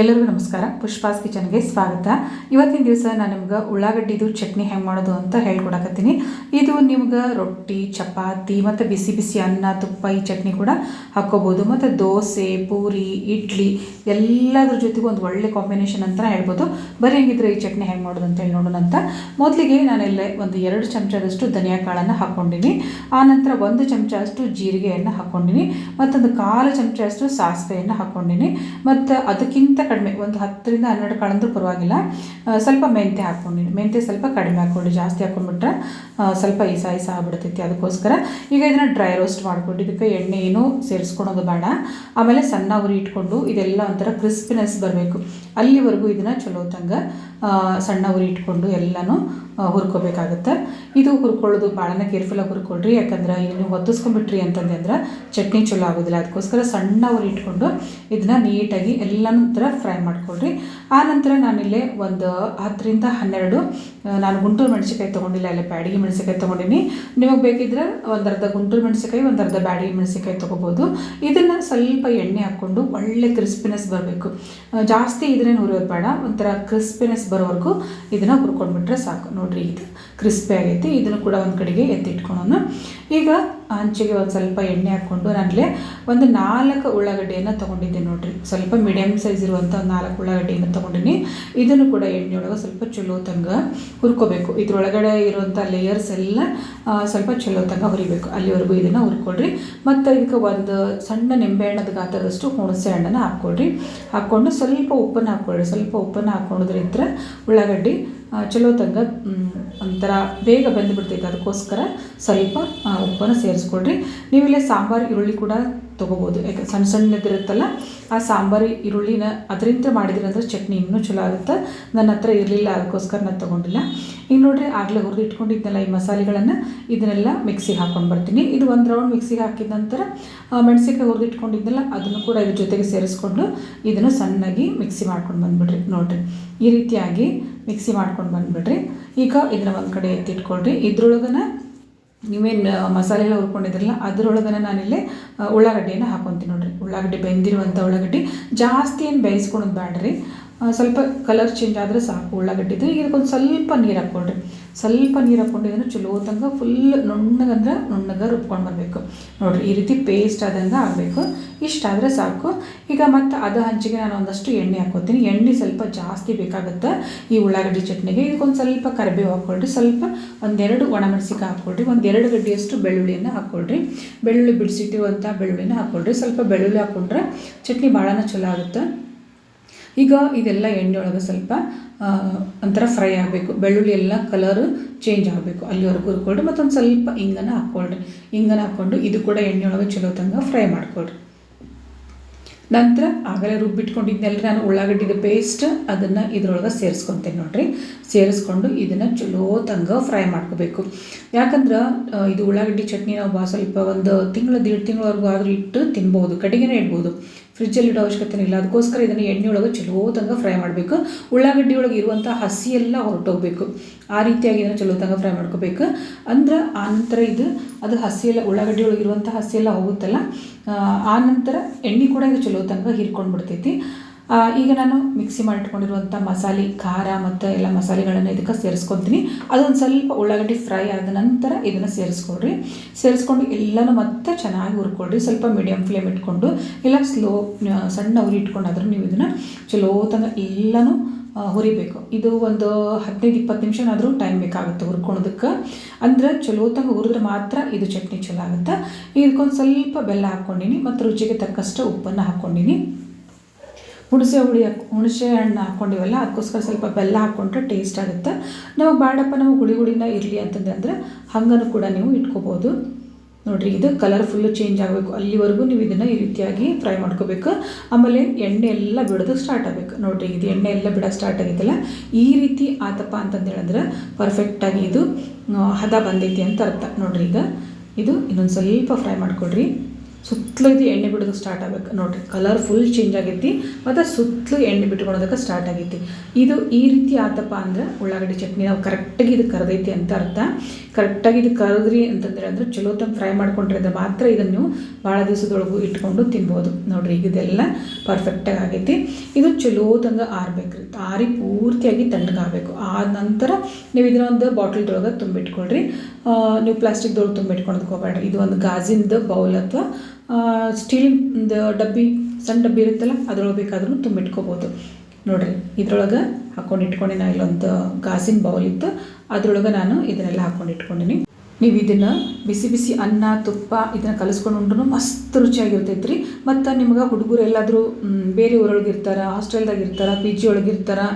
ಎಲ್ಲರಿಗೂ ನಮಸ್ಕಾರ. ಪುಷ್ಪಾಸ್ ಕಿಚನ್ಗೆ ಸ್ವಾಗತ. ಇವತ್ತಿನ ದಿವಸ ನಾನು ನಿಮ್ಗೆ ಉಳ್ಳಾಗಡ್ಡಿದು ಚಟ್ನಿ ಹೆಂಗೆ ಮಾಡೋದು ಅಂತ ಹೇಳ್ಕೊಡಕತ್ತೀನಿ. ಇದು ನಿಮ್ಗೆ ರೊಟ್ಟಿ, ಚಪಾತಿ ಮತ್ತು ಬಿಸಿ ಬಿಸಿ ಅನ್ನ, ತುಪ್ಪ ಈ ಚಟ್ನಿ ಕೂಡ ಹಾಕ್ಕೋಬೋದು. ಮತ್ತು ದೋಸೆ, ಪೂರಿ, ಇಡ್ಲಿ ಎಲ್ಲದ್ರ ಜೊತೆಗೂ ಒಂದು ಒಳ್ಳೆ ಕಾಂಬಿನೇಷನ್ ಅಂತ ಹೇಳ್ಬೋದು. ಬರೀ ಹೆಂಗಿದ್ರೆ ಈ ಚಟ್ನಿ ಹೆಂಗೆ ಮಾಡೋದು ಅಂತ ಹೇಳಿ ನೋಡೋಣ ಅಂತ. ಮೊದಲಿಗೆ ನಾನೆಲ್ಲ ಒಂದು ಎರಡು ಚಮಚದಷ್ಟು ಧನಿಯಾ ಕಾಳನ್ನು ಹಾಕ್ಕೊಂಡಿನಿ. ಆನಂತರ ಒಂದು ಚಮಚ ಅಷ್ಟು ಜೀರಿಗೆಯನ್ನು ಹಾಕ್ಕೊಂಡಿನಿ. ಮತ್ತೊಂದು ಕಾಲು ಚಮಚ ಅಷ್ಟು ಸಾಸಿವೆಯನ್ನು ಹಾಕ್ಕೊಂಡಿನಿ. ಮತ್ತು ಅದಕ್ಕಿಂತ ಕಡಿಮೆ, ಒಂದು ಹತ್ತರಿಂದ ಹನ್ನೆರಡು ಕಾಳಂದ್ರೂ ಪರವಾಗಿಲ್ಲ. ಸ್ವಲ್ಪ ಮೆಂತ್ಯ ಹಾಕ್ಕೊಂಡು, ಮೆಂತ್ಯ ಸ್ವಲ್ಪ ಕಡಿಮೆ ಹಾಕ್ಕೊಂಡು, ಜಾಸ್ತಿ ಹಾಕ್ಕೊಂಡ್ಬಿಟ್ರೆ ಸ್ವಲ್ಪ ಈಸ ಈಸ ಆಗ್ಬಿಡ್ತೈತಿ ಅದಕ್ಕೋಸ್ಕರ. ಈಗ ಇದನ್ನು ಡ್ರೈ ರೋಸ್ಟ್ ಮಾಡ್ಕೊಂಡು, ಇದಕ್ಕೆ ಎಣ್ಣೆ ಏನು ಸೇರಿಸ್ಕೊಳೋದು ಬೇಡ. ಆಮೇಲೆ ಸಣ್ಣ ಉರಿ ಇಟ್ಕೊಂಡು, ಇದೆಲ್ಲ ಒಂಥರ ಕ್ರಿಸ್ಪಿನೆಸ್ ಬರಬೇಕು. ಅಲ್ಲಿವರೆಗೂ ಇದನ್ನು ಚಲೋ ತಂಗ ಸಣ್ಣ ಉರಿ ಇಟ್ಕೊಂಡು ಎಲ್ಲನೂ ಹುರ್ಕೋಬೇಕಾಗುತ್ತೆ. ಇದು ಹುರ್ಕೊಳ್ಳೋದು ಭಾಳನ ಕೇರ್ಫುಲ್ಲಾಗಿ ಹುರ್ಕೊಳ್ರಿ. ಯಾಕಂದ್ರೆ ಇನ್ನು ನೀವು ಹೊತ್ತಿಸ್ಕೊಂಡ್ಬಿಟ್ರಿ ಅಂತಂದ್ರೆ ಚಟ್ನಿ ಚಲೋ ಆಗೋದಿಲ್ಲ. ಅದಕ್ಕೋಸ್ಕರ ಸಣ್ಣ ಉರಿ ಇಟ್ಕೊಂಡು, ಇದನ್ನ ನೀಟಾಗಿ ಎಲ್ಲನೂ ಫ್ರೈ ಮಾಡ್ಕೊಳ್ರಿ. ಆ ನಂತರ ನಾನಿಲ್ಲೇ ಒಂದು ಹತ್ತರಿಂದ ಹನ್ನೆರಡು ನಾನು ಗುಂಟೂರು ಮೆಣಸಿಕಾಯಿ ತೊಗೊಂಡಿಲ್ಲ, ಇಲ್ಲ ಬ್ಯಾಡಗಿ ಮೆಣಸಿಕಾಯಿ ತೊಗೊಂಡಿನಿ. ನಿಮಗೆ ಬೇಕಿದ್ರೆ ಒಂದು ಅರ್ಧ ಗುಂಟೂರು ಮೆಣಸಿಕಾಯಿ ಒಂದರ್ಧ ಅರ್ಧ ಬ್ಯಾಡಗಿ ಮೆಣಸಿಕಾಯಿ ತೊಗೋಬೋದು. ಇದನ್ನು ಸ್ವಲ್ಪ ಎಣ್ಣೆ ಹಾಕ್ಕೊಂಡು ಒಳ್ಳೆ ಕ್ರಿಸ್ಪಿನೆಸ್ ಬರಬೇಕು. ಜಾಸ್ತಿ ಇದ್ರೇನು ಹುರಿಯೋದು ಬೇಡ, ಒಂಥರ ಕ್ರಿಸ್ಪಿನೆಸ್ ಬರೋವರೆಗೂ ಇದನ್ನು ಹುರ್ಕೊಂಡ್ಬಿಟ್ರೆ ಸಾಕು. ನೋಡಿರಿ, ಇದು ಕ್ರಿಸ್ಪಿ ಆಗೈತಿ. ಇದನ್ನು ಕೂಡ ಒಂದು ಕಡೆಗೆ ಎತ್ತಿಟ್ಕೊಳೋಣ. ಈಗ ಹಂಚಿಗೆ ಒಂದು ಸ್ವಲ್ಪ ಎಣ್ಣೆ ಹಾಕ್ಕೊಂಡು ನಾನಲ್ಲೇ ಒಂದು ನಾಲ್ಕು ಉಳ್ಳಾಗಡ್ಡೆಯನ್ನು ತೊಗೊಂಡಿದ್ದೆ ನೋಡಿರಿ. ಸ್ವಲ್ಪ ಮೀಡಿಯಮ್ ಸೈಜ್ ಇರುವಂಥ ಒಂದು ನಾಲ್ಕು ಉಳ್ಳಾಗಡ್ಡೆಯನ್ನು ತೊಗೊಂಡಿನಿ. ಇದನ್ನು ಕೂಡ ಎಣ್ಣೆಯೊಳಗೆ ಸ್ವಲ್ಪ ಚಲೋ ತಂಗ ಹುರ್ಕೋಬೇಕು. ಇದ್ರೊಳಗಡೆ ಇರುವಂಥ ಲೇಯರ್ಸ್ ಎಲ್ಲ ಸ್ವಲ್ಪ ಚಲೋ ತಂಗ ಹುರಿಬೇಕು. ಅಲ್ಲಿವರೆಗೂ ಇದನ್ನು ಹುರ್ಕೊಳ್ರಿ. ಮತ್ತು ಇದಕ್ಕೆ ಒಂದು ಸಣ್ಣ ನಿಂಬೆಹಣ್ಣದ ಗಾತ್ರದಷ್ಟು ಹುಣಸೆ ಹಣ್ಣನ್ನು ಹಾಕ್ಕೊಳ್ರಿ. ಹಾಕ್ಕೊಂಡು ಸ್ವಲ್ಪ ಉಪ್ಪನ್ನು ಹಾಕ್ಕೊಳ್ರಿ. ಸ್ವಲ್ಪ ಉಪ್ಪನ್ನು ಹಾಕ್ಕೊಳ್ಳೋದ್ರಿಂದ ಉಳ್ಳಾಗಡ್ಡಿ ಚಲೋ ತಂಗ ಒಂಥರ ಬೇಗ ಬೆಂದುಬಿಡ್ತೈತೆ. ಅದಕ್ಕೋಸ್ಕರ ಸ್ವಲ್ಪ ಉಪ್ಪನ್ನು ಸೇರಿಸ್ಕೊಳ್ರಿ. ನೀವಿಲ್ಲೇ ಸಾಂಬಾರು ಈರುಳ್ಳಿ ಕೂಡ ತೊಗೋಬೋದು. ಯಾಕೆ ಸಣ್ಣ ಸಣ್ಣದಿರುತ್ತಲ್ಲ, ಆ ಸಾಂಬಾರು, ಈರುಳ್ಳಿನ ಅದರಿಂದ ಮಾಡಿದ್ರಂದ್ರೆ ಚಟ್ನಿ ಇನ್ನೂ ಚಲೋ ಆಗುತ್ತೆ. ನನ್ನ ಹತ್ರ ಇರಲಿಲ್ಲ, ಅದಕ್ಕೋಸ್ಕರ ನಾನು ತೊಗೊಂಡಿಲ್ಲ. ಈಗ ನೋಡಿರಿ, ಆಗಲೇ ಹುರಿದು ಇಟ್ಕೊಂಡಿದ್ನಲ್ಲ ಈ ಮಸಾಲೆಗಳನ್ನು, ಇದನ್ನೆಲ್ಲ ಮಿಕ್ಸಿಗೆ ಹಾಕ್ಕೊಂಡು ಬರ್ತೀನಿ. ಇದು ಒಂದು ರೌಂಡ್ ಮಿಕ್ಸಿಗೆ ಹಾಕಿದ ನಂತರ ಮೆಣಸಿನ್ಕಾಯಿ ಹುರಿದು ಇಟ್ಕೊಂಡಿದ್ನಲ್ಲ, ಅದನ್ನು ಕೂಡ ಇದ್ರ ಜೊತೆಗೆ ಸೇರಿಸ್ಕೊಂಡು ಇದನ್ನು ಸಣ್ಣಗೆ ಮಿಕ್ಸಿ ಮಾಡ್ಕೊಂಡು ಬಂದುಬಿಡ್ರಿ. ನೋಡಿರಿ, ಈ ರೀತಿಯಾಗಿ ಮಿಕ್ಸಿ ಮಾಡ್ಕೊಂಡು ಬಂದುಬಿಡ್ರಿ. ಈಗ ಇದನ್ನ ಒಂದು ಕಡೆ ಎತ್ತಿಟ್ಕೊಳ್ರಿ. ಇದ್ರೊಳಗನ ನೀವೇನು ಮಸಾಲೆ ಎಲ್ಲ ಹುರ್ಕೊಂಡಿದ್ರಲ್ಲ, ಅದರೊಳಗನ ನಾನಿಲ್ಲಿ ಉಳ್ಳಾಗಡ್ಡಿಯನ್ನು ಹಾಕೊತೀನಿ ನೋಡ್ರಿ. ಉಳ್ಳಾಗಡ್ಡೆ ಬೆಂದಿರುವಂಥ ಉಳ್ಳಾಗಡ್ಡಿ. ಜಾಸ್ತಿ ಏನು ಬೇಯಿಸ್ಕೊಳೋದು ಬೇಡ್ರಿ ಸ್ವಲ್ಪ ಕಲರ್ ಚೇಂಜ್ ಆದರೆ ಸಾಕು ಉಳ್ಳಾಗಡ್ಡಿದು. ಈಗ ಇದಕ್ಕೊಂದು ಸ್ವಲ್ಪ ನೀರು ಹಾಕ್ಕೊಳ್ರಿ. ಸ್ವಲ್ಪ ನೀರು ಹಾಕ್ಕೊಂಡು ಇದನ್ನು ಚಲೋ ತಂಗ ಫುಲ್ ನುಣ್ಣಗಂದ್ರೆ ನುಣ್ಣಗೆ ರುಬ್ಕೊಂಡು ಬರಬೇಕು. ನೋಡಿರಿ, ಈ ರೀತಿ ಪೇಸ್ಟ್ ಆದಂಗೆ ಆಗಬೇಕು. ಇಷ್ಟಾದರೆ ಸಾಕು. ಈಗ ಮತ್ತು ಅದು ಹಂಚಿಗೆ ನಾನು ಒಂದಷ್ಟು ಎಣ್ಣೆ ಹಾಕ್ಕೋತೀನಿ ಎಣ್ಣೆ ಸ್ವಲ್ಪ ಜಾಸ್ತಿ ಬೇಕಾಗುತ್ತೆ ಈ ಉಳ್ಳಾಗಡ್ಡಿ ಚಟ್ನಿಗೆ. ಇದಕ್ಕೊಂದು ಸ್ವಲ್ಪ ಕರಿಬೇವು ಹಾಕ್ಕೊಳ್ರಿ ಸ್ವಲ್ಪ ಒಂದೆರಡು ಒಣಮೆಣಸಿಕಾಯಿ ಹಾಕ್ಕೊಳ್ರಿ ಒಂದೆರಡು ಗಡ್ಡಿಯಷ್ಟು ಬೆಳ್ಳುಳ್ಳಿಯನ್ನು ಹಾಕ್ಕೊಳ್ರಿ ಬೆಳ್ಳುಳ್ಳಿ ಬಿಡಿಸಿಟ್ಟಿರುವಂಥ ಬೆಳ್ಳುಳ್ಳಿನ ಹಾಕ್ಕೊಳ್ರಿ ಸ್ವಲ್ಪ ಬೆಳ್ಳುಳ್ಳಿ ಹಾಕ್ಕೊಂಡ್ರೆ ಚಟ್ನಿ ಭಾಳನೇ ಚಲೋ ಆಗುತ್ತೆ. ಈಗ ಇದೆಲ್ಲ ಎಣ್ಣೆ ಒಳಗೆ ಸ್ವಲ್ಪ ಒಂಥರ ಫ್ರೈ ಆಗಬೇಕು. ಬೆಳ್ಳುಳ್ಳಿ ಎಲ್ಲ ಕಲರ್ ಚೇಂಜ್ ಆಗಬೇಕು. ಅಲ್ಲಿವರೆಗೂ ಹುರ್ಕೊಳ್ರಿ, ಮತ್ತೊಂದು ಸ್ವಲ್ಪ ಹಿಂಗನ ಹಾಕ್ಕೊಳ್ರಿ. ಹಿಂಗನ ಹಾಕ್ಕೊಂಡು ಇದು ಕೂಡ ಎಣ್ಣೆ ಒಳಗೆ ಚಲೋ ತಂಗ ಫ್ರೈ ಮಾಡ್ಕೊಳ್ರಿ. ನಂತರ ಆಗಲೇ ರುಬ್ಬಿಟ್ಕೊಂಡಿದ್ದೆಲ್ಲ ನಾನು ಉಳ್ಳಾಗಡ್ಡಿದ ಪೇಸ್ಟ್ ಅದನ್ನು ಇದ್ರೊಳಗೆ ಸೇರಿಸ್ಕೊತೇನೆ ನೋಡಿರಿ. ಸೇರಿಸ್ಕೊಂಡು ಇದನ್ನು ಚಲೋ ತಂಗ ಫ್ರೈ ಮಾಡ್ಕೋಬೇಕು. ಯಾಕಂದ್ರೆ ಇದು ಉಳ್ಳಾಗಡ್ಡಿ ಚಟ್ನಿ ನಾವು ಬಾ ಸ್ವಲ್ಪ ಒಂದು ತಿಂಗಳು, ದೀಡ್ ತಿಂಗಳವರೆಗೂ ಆದರೂ ಇಟ್ಟು ತಿನ್ಬೋದು ಕಡೆಗೆನೇ ಇಡ್ಬೋದು. ಫ್ರಿಜ್ಜಲ್ಲಿ ಇಡೋ ಅವಶ್ಯಕತೆ ಇಲ್ಲ. ಅದಕ್ಕೋಸ್ಕರ ಇದನ್ನು ಎಣ್ಣೆ ಒಳಗೆ ಚಲೋ ತಂಗ ಫ್ರೈ ಮಾಡಬೇಕು. ಉಳ್ಳಾಗಡ್ಡಿ ಒಳಗೆ ಇರುವಂಥ ಹಸಿ ಎಲ್ಲ ಹೊರಟೋಗ್ಬೇಕು. ಆ ರೀತಿಯಾಗಿ ಇದನ್ನು ಚಲೋ ತಂಗ ಫ್ರೈ ಮಾಡ್ಕೋಬೇಕು. ಅಂದ್ರೆ ಆ ನಂತರ ಇದು, ಅದು ಹಸಿ ಎಲ್ಲ, ಉಳ್ಳಾಗಡ್ಡಿ ಒಳಗೆ ಇರುವಂಥ ಹಸಿ ಎಲ್ಲ ಹೋಗುತ್ತಲ್ಲ ನಂತರ ಎಣ್ಣೆ ಕೂಡ ಇದು ಚಲೋ ತಂಗ ಹೀರ್ಕೊಂಡು ಬಿಡ್ತೈತಿ ಈಗ ನಾನು ಮಿಕ್ಸಿ ಮಾಡಿಟ್ಕೊಂಡಿರುವಂಥ ಮಸಾಲೆ, ಖಾರ ಮತ್ತು ಎಲ್ಲ ಮಸಾಲೆಗಳನ್ನು ಇದಕ್ಕೆ ಸೇರಿಸ್ಕೊತೀನಿ. ಅದೊಂದು ಸ್ವಲ್ಪ ಉಳ್ಳಾಗಡ್ಡಿ ಫ್ರೈ ಆದ ನಂತರ ಇದನ್ನು ಸೇರಿಸ್ಕೊಳ್ರಿ. ಸೇರಿಸ್ಕೊಂಡು ಎಲ್ಲನೂ ಮತ್ತೆ ಚೆನ್ನಾಗಿ ಹುರ್ಕೊಳ್ರಿ. ಸ್ವಲ್ಪ ಮೀಡಿಯಮ್ ಫ್ಲೇಮ್ ಇಟ್ಕೊಂಡು, ಇಲ್ಲ ಸ್ಲೋ ಸಣ್ಣ ಉರಿ ಇಟ್ಕೊಂಡಾದ್ರೂ ನೀವು ಇದನ್ನು ಚಲೋ ತನಕ ಎಲ್ಲನೂ ಹುರಿಬೇಕು. ಇದು ಒಂದು ಹದಿನೈದು, ಇಪ್ಪತ್ತು ನಿಮಿಷನಾದರೂ ಟೈಮ್ ಬೇಕಾಗುತ್ತೆ ಹುರ್ಕೊಳೋದಕ್ಕೆ. ಅಂದ್ರೆ ಚಲೋ ತಂಗ ಹುರಿದ್ರೆ ಮಾತ್ರ ಇದು ಚಟ್ನಿ ಚಲೋ ಆಗುತ್ತೆ. ಇದಕ್ಕೊಂದು ಸ್ವಲ್ಪ ಬೆಲ್ಲ ಹಾಕ್ಕೊಂಡಿನಿ, ಮತ್ತು ರುಚಿಗೆ ತಕ್ಕಷ್ಟು ಉಪ್ಪನ್ನು ಹಾಕ್ಕೊಂಡಿನಿ. ಹುಣಸೆ ಹುಳಿ ಹಾಕ್, ಹುಣಸೆ ಹಣ್ಣು ಹಾಕ್ಕೊಂಡಿವಲ್ಲ ಅದಕ್ಕೋಸ್ಕರ ಸ್ವಲ್ಪ ಬೆಲ್ಲ ಹಾಕ್ಕೊಂಡ್ರೆ ಟೇಸ್ಟ್ ಆಗುತ್ತೆ. ನಾವು ಬೇಡಪ್ಪ ನಮಗೆ ಹುಳಿ ಹುಳಿನ ಇರಲಿ ಅಂತಂದ್ರೆ ಹಂಗನ್ನು ಕೂಡ ನೀವು ಇಟ್ಕೋಬೋದು. ನೋಡಿರಿ, ಇದು ಕಲರ್ ಫುಲ್ಲು ಚೇಂಜ್ ಆಗಬೇಕು. ಅಲ್ಲಿವರೆಗೂ ನೀವು ಇದನ್ನು ಈ ರೀತಿಯಾಗಿ ಫ್ರೈ ಮಾಡ್ಕೋಬೇಕು. ಆಮೇಲೆ ಎಣ್ಣೆ ಎಲ್ಲ ಬಿಡೋದು ಸ್ಟಾರ್ಟ್ ಆಗಬೇಕು. ನೋಡಿರಿ, ಇದು ಎಣ್ಣೆ ಎಲ್ಲ ಬಿಡೋ ಸ್ಟಾರ್ಟ್ ಆಗಿದ್ದಲ್ಲ ಈ ರೀತಿ ಆತಪ್ಪ ಅಂತಂದು ಹೇಳಿದ್ರೆ ಪರ್ಫೆಕ್ಟಾಗಿ ಇದು ಹದ ಬಂದೈತಿ ಅಂತ ಅರ್ಥ. ನೋಡಿರಿ ಈಗ, ಇದು ಇನ್ನೊಂದು ಸ್ವಲ್ಪ ಫ್ರೈ ಮಾಡ್ಕೊಳ್ರಿ ಸುತ್ತಲೂ ಇದು ಎಣ್ಣೆ ಬಿಡೋದಕ್ಕೆ ಸ್ಟಾರ್ಟ್ ಆಗಬೇಕು. ನೋಡಿರಿ ಕಲರ್ ಫುಲ್ ಚೇಂಜ್ ಆಗೈತಿ, ಮತ್ತು ಸುತ್ತಲೂ ಎಣ್ಣೆ ಬಿಟ್ಕೊಳೋದಕ್ಕೆ ಸ್ಟಾರ್ಟ್ ಆಗೈತಿ. ಇದು ಈ ರೀತಿ ಆತಪ್ಪ ಅಂದ್ರೆ ಉಳ್ಳಾಗಡ್ಡಿ ಚಟ್ನಿ ನಾವು ಕರೆಕ್ಟಾಗಿ ಇದು ಕರೆದೈತಿ ಅಂತ ಅರ್ಥ. ಕರೆಕ್ಟಾಗಿ ಇದು ಕರೆದ್ರಿ ಅಂತಂದರೆ ಅಂದ್ರೆ ಚಲೋ ತಂಗ ಫ್ರೈ ಮಾಡ್ಕೊಂಡ್ರೆ ಅಂದರೆ ಮಾತ್ರ ಇದನ್ನು ನೀವು ಭಾಳ ದಿವಸದೊಳಗೂ ಇಟ್ಕೊಂಡು ತಿನ್ಬೋದು. ನೋಡಿರಿ, ಈಗ ಇದೆಲ್ಲ ಪರ್ಫೆಕ್ಟಾಗಿ ಆಗೈತಿ. ಇದು ಚಲೋ ತಂಗ ಆರ್ಬೇಕ್ರಿ. ಆರಿ ಪೂರ್ತಿಯಾಗಿ ತಣ್ಣಗಾಗಬೇಕು ಆದ ನಂತರ ನೀವು ಒಂದು ಬಾಟಲ್ದೊಳಗೆ ತುಂಬಿಟ್ಕೊಳ್ರಿ. ನೀವು ಪ್ಲಾಸ್ಟಿಕ್ದೊಳಗೆ ತುಂಬಿಟ್ಕೊಳೋದಕ್ಕೆ ಹೋಗ್ಬೇಡ್ರಿ. ಇದು ಒಂದು ಗಾಜಿನದು ಬೌಲ್ ಅಥವಾ ಸ್ಟೀಲ್ ಡಬ್ಬಿ, ಸಣ್ಣ ಡಬ್ಬಿ ಇರುತ್ತಲ್ಲ, ಅದ್ರೊಳಗೆ ಬೇಕಾದ್ರೂ ತುಂಬಿಟ್ಕೋಬೋದು. ನೋಡ್ರಿ, ಇದ್ರೊಳಗೆ ಹಾಕೊಂಡು ಇಟ್ಕೊಂಡಿನ ಇಲ್ಲೊಂದು ಗಾಜಿನ ಬೌಲ್ ಇತ್ತು, ಅದರೊಳಗೆ ನಾನು ಇದನ್ನೆಲ್ಲ ಹಾಕೊಂಡು ಇಟ್ಕೊಂಡಿನಿ ನೀವು ಇದನ್ನು ಬಿಸಿ ಬಿಸಿ ಅನ್ನ, ತುಪ್ಪ ಇದನ್ನು ಕಲಿಸ್ಕೊಂಡು ಉಂಡ್ರು ಮಸ್ತ್ ರುಚಿಯಾಗಿರ್ತೈತೆ ರೀ ಮತ್ತು ನಿಮ್ಗೆ ಹುಡುಗರು ಎಲ್ಲಾದರೂ ಬೇರೆ ಊರೊಳಗೆ ಇರ್ತಾರೆ, ಹಾಸ್ಟೆಲ್ದಾಗ ಇರ್ತಾರೆ ಪಿ ಜಿ ಒಳಗೆ ಇರ್ತಾರೆ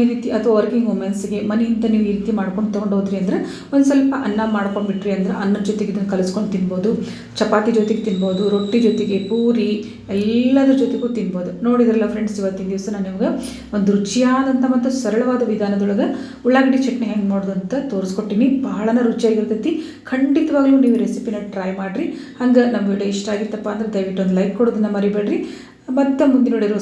ಈ ರೀತಿ ಅಥವಾ ವರ್ಕಿಂಗ್ ವುಮೆನ್ಸ್ಗೆ ಮನೆಯಿಂದ ನೀವು ಈ ರೀತಿ ಮಾಡ್ಕೊಂಡು ತೊಗೊಂಡು ಹೋದ್ರಿ ಅಂದ್ರೆ ಒಂದು ಸ್ವಲ್ಪ ಅನ್ನ ಮಾಡ್ಕೊಂಡ್ಬಿಟ್ರಿ ಅಂದ್ರೆ ಅನ್ನದ ಜೊತೆಗೆ ಇದನ್ನು ಕಲಿಸ್ಕೊಂಡು ತಿನ್ಬೋದು. ಚಪಾತಿ ಜೊತೆಗೆ ತಿನ್ಬೋದು, ರೊಟ್ಟಿ ಜೊತೆಗೆ ಪೂರಿ ಎಲ್ಲದ್ರ ಜೊತೆಗೂ ತಿನ್ಬೋದು. ನೋಡಿದ್ರಲ್ಲ ಫ್ರೆಂಡ್ಸ್ ಇವತ್ತಿನ ದಿವಸ ನಾನು ನಿಮ್ಗೆ ಒಂದು ರುಚಿಯಾದಂಥ ಮತ್ತು ಸರಳವಾದ ವಿಧಾನದೊಳಗೆ ಉಳ್ಳಾಗಡ್ಡಿ ಚಟ್ನಿ ಹೆಂಗೆ ಮಾಡೋದು ಅಂತ ತೋರಿಸ್ಕೊಟ್ಟಿನಿ. ಭಾಳನ ರುಚಿಯಾಗಿರ್ತೈತಿ. ಖಂಡಿತವಾಗ್ಲೂ ನೀವು ರೆಸಿಪಿನ ಟ್ರೈ ಮಾಡಿರಿ. ಹಂಗೆ ನಮ್ಮ ವಿಡಿಯೋ ಇಷ್ಟ ಆಗಿತ್ತಪ್ಪ ಅಂದ್ರೆ ದಯವಿಟ್ಟು ಒಂದು ಲೈಕ್ ಕೊಡೋದನ್ನ ಮರಿಬೇಡ್ರಿ. ಮತ್ತೆ ಮುಂದಿನ ವಿಡಿಯೋ